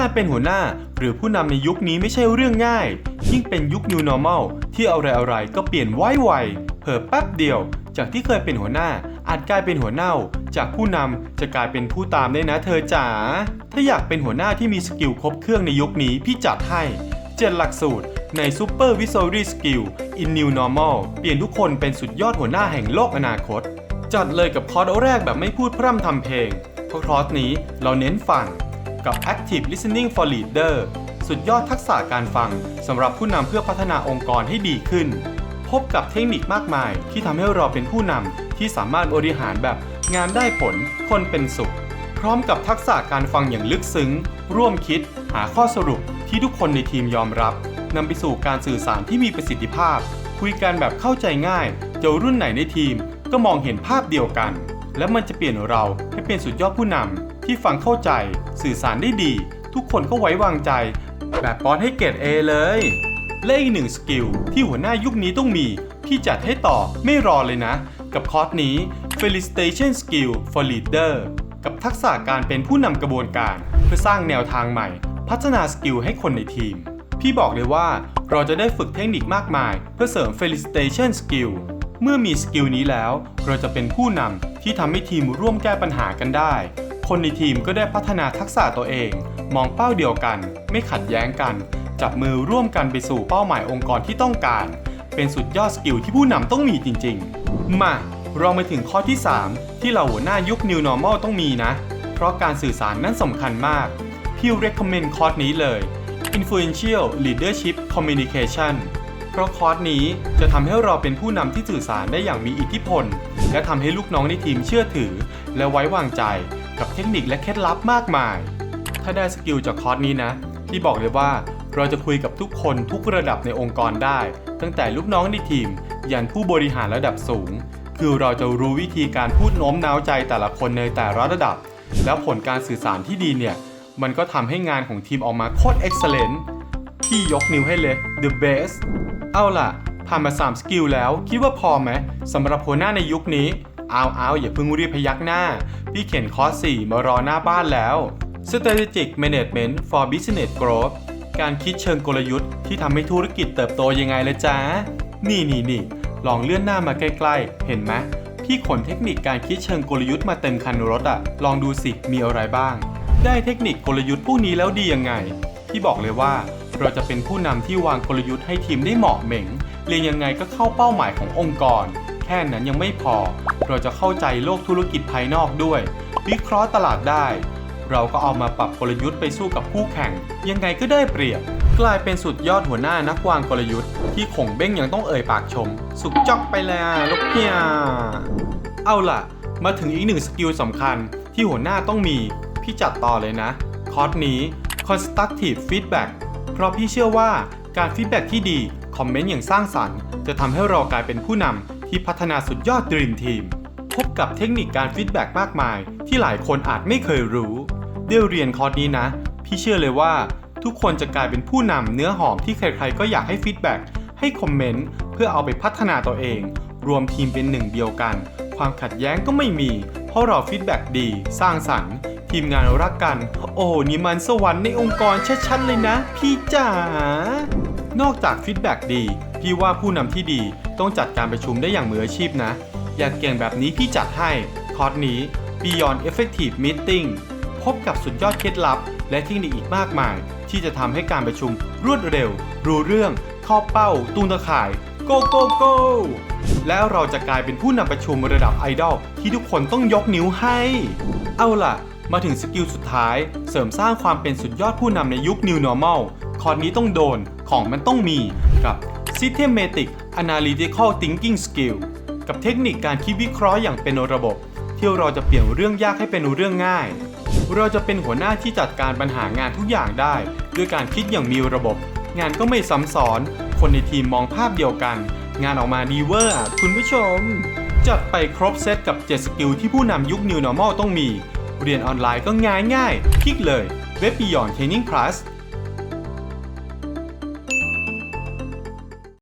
การเป็นหัวหน้าหรือผู้นำในยุคนี้ไม่ใช่เรื่องง่าย ยิ่งเป็นยุค New Normal ที่อะไรๆก็เปลี่ยนไวไวเผลอแป๊บเดียว จากที่เคยเป็นหัวหน้า อาจกลายเป็นหัวเน่า จากผู้นำจะกลายเป็นผู้ตามได้นะเธอจ๋าถ้าอยากเป็นหัวหน้าที่มีสกิลครบเครื่องในยุคนี้พี่จัดให้7หลักสูตรใน Super Visory Skill in New Normal เปลี่ยนทุกคนเป็นสุดยอดหัวหน้าแห่งโลกอนาคต จัดเลยกับคอร์สแรกแบบไม่พูดพร่ำทำเพลงเพราะคอร์สนี้เราเน้นฟัง กับ Active Listening for Leader สุดยอดทักษะการฟังสำหรับผู้นำเพื่อพัฒนาองค์กรให้ดีขึ้น พบกับเทคนิคมากมายที่ทำให้เราเป็นผู้นำที่สามารถบริหารแบบงานได้ผล คนเป็นสุข พร้อมกับทักษะการฟังอย่างลึกซึ้ง ร่วมคิด หาข้อสรุปที่ทุกคนในทีมยอมรับนำไปสู่การสื่อสารที่มีประสิทธิภาพ คุยกันแบบเข้าใจง่ายเจะรุ่นไหนในทีมก็มองเห็นภาพเดียวกัน และมันจะเปลี่ยนเราให้เป็นสุดยอดผู้นำ ที่ฟังเข้าใจ สื่อสารได้ดี ทุกคนก็ไว้วางใจ แบบป้อนให้เกรด A เลย และอีกหนึ่งสกิลที่หัวหน้ายุคนี้ต้องมี พี่จัดให้ต่อไม่รอเลยนะ กับคอร์สนี้ Felicitation Skill for Leader กับทักษะการเป็นผู้นำกระบวนการ เพื่อสร้างแนวทางใหม่ พัฒนาสกิลให้คนในทีม พี่บอกเลยว่าเราจะได้ฝึกเทคนิคมากมาย เพื่อเสริม Felicitation Skill เมื่อมีสกิลนี้แล้ว เราจะเป็นผู้นำที่ทำให้ทีมร่วมแก้ปัญหากันได้ คนในทีมก็ได้พัฒนาทักษะตัวเอง มองเป้าเดียวกัน ไม่ขัดแย้งกัน จับมือร่วมกันไปสู่เป้าหมายองค์กรที่ต้องการ เป็นสุดยอดสกิลที่ผู้นำต้องมีจริง ๆ มาเรามาถึงข้อที่ 3 ที่เราหัวหน้ายุค New Normal ต้องมีนะ เพราะการสื่อสารนั้นสำคัญมาก พี่ recommend คอร์สนี้เลย Influential Leadership Communication เพราะคอร์สนี้จะทำให้เราเป็นผู้นำที่สื่อสารได้อย่างมีอิทธิพล และทำให้ลูกน้องในทีมเชื่อถือ และไว้วางใจ กับเทคนิคและเคล็ดลับมากมาย ถ้าได้สกิลจากคอร์สนี้นะพี่บอกเลยว่าเราจะคุยกับทุกคนทุกระดับในองค์กรได้ ตั้งแต่ลูกน้องในทีม ยันผู้บริหารระดับสูง คือเราจะรู้วิธีการพูดโน้มน้าวใจแต่ละคนในแต่ละระดับ แล้วผลการสื่อสารที่ดีเนี่ย มันก็ทำให้งานของทีมออกมาโคตร excellent พี่ยกนิ้วให้เลย the best เอาล่ะผ่านมา3สกิลแล้ว คิดว่าพอไหมสำหรับหัวหน้าในยุคนี้ เอาเอาอย่าเพิ่งรีบพยักหน้า พี่เขียนคอร์ส 4 มารอหน้าบ้านแล้ว Strategic Management for Business Growth การคิดเชิงกลยุทธ์ที่ทำให้ธุรกิจเติบโตยังไงเลยจ้า นี่นี่นี่ลองเลื่อนหน้ามาใกล้ๆ เห็นไหมพี่ขนเทคนิคการคิดเชิงกลยุทธ์มาเต็มคันรถอะลองดูสิมีอะไรบ้าง ได้เทคนิคกลยุทธ์พวกนี้แล้วดียังไง พี่บอกเลยว่าเราจะเป็นผู้นำที่วางกลยุทธ์ให้ทีมได้เหมาะเหม่งเรียนยังไงก็เข้าเป้าหมายขององค์กร แค่นั้นยังไม่พอ เราจะเข้าใจโลกธุรกิจภายนอกด้วย วิเคราะห์ตลาดได้ เราก็เอามาปรับกลยุทธ์ไปสู้กับคู่แข่ง ยังไงก็ได้เปรียบ กลายเป็นสุดยอดหัวหน้านักวางกลยุทธ์ ที่ขงเบ้งยังต้องเอ่ยปากชม สุกจอกไปแล้วลูกเพียเอาล่ะ มาถึงอีกหนึ่งสกิลสำคัญที่หัวหน้าต้องมี พี่จัดต่อเลยนะ คอร์สนี้ constructive feedback เพราะพี่เชื่อว่าการฟีดแบ็ที่ดี คอมเมนต์อย่างสร้างสรรค์ จะทำให้เรากลายเป็นผู้นำที่พัฒนาสุดยอด Dream Team พ บกับเทคนิคการฟีดแบ็กมากมาย ที่หลายคนอาจไม่เคยรู้ได้เรียนคอร์สนี้นะ พี่เชื่อเลยว่า ทุกคนจะกลายเป็นผู้นำเนื้อหอมที่ใครๆก็อยากให้ฟีดแบ็กให้คอมเมนต์เพื่อเอาไปพัฒนาตัวเอง รวมทีมเป็นหนึ่งเดียวกัน ความขัดแย้งก็ไม่มี เพราะเราฟีดแบ็กดี สร้างสรรค์ ทีมงานรักกัน โอ้นี่มันสวรรค์ในองค์กรชัดๆเลยนะ พี่จ๋านอกจากฟีดแบ็กดี พี่ว่าผู้นำที่ดีต้องจัดการประชุมได้อย่างมืออาชีพนะ อยากเก่งแบบนี้พี่จัดให้ คอร์สนี้ Beyond Effective Meeting พบกับสุดยอดเคล็ดลับ และเทคนิคอีกมากมาย ที่จะทำให้การประชุมรวดเร็ว รู้เรื่องเข้าเป้า ตูนตะข่าย go go go แล้วเราจะกลายเป็นผู้นำประชุมระดับไอดอลที่ทุกคนต้องยกนิ้วให้ เอาล่ะ มาถึงสกิลสุดท้าย เสริมสร้างความเป็นสุดยอดผู้นำในยุค New Normal คอร์สนี้ต้องโดนของมันต้องมีกับ Systematic Analytical Thinking Skill กับเทคนิคการคิดวิเคราะห์อย่างเป็นระบบ ที่เราจะเปลี่ยนเรื่องยากให้เป็นเรื่องง่าย เราจะเป็นหัวหน้าที่จัดการปัญหางานทุกอย่างได้ ด้วยการคิดอย่างมีระบบ งานก็ไม่ซ้ำซ้อน คนในทีมมองภาพเดียวกัน งานออกมาดีเวอร์คุณผู้ชม จัดไปครบเซตกับ 7 สกิลที่ผู้นำยุค New Normal ต้องมี เรียนออนไลน์ก็ง่ายง่ายคลิกเลยเว็บ Beyond Training Plus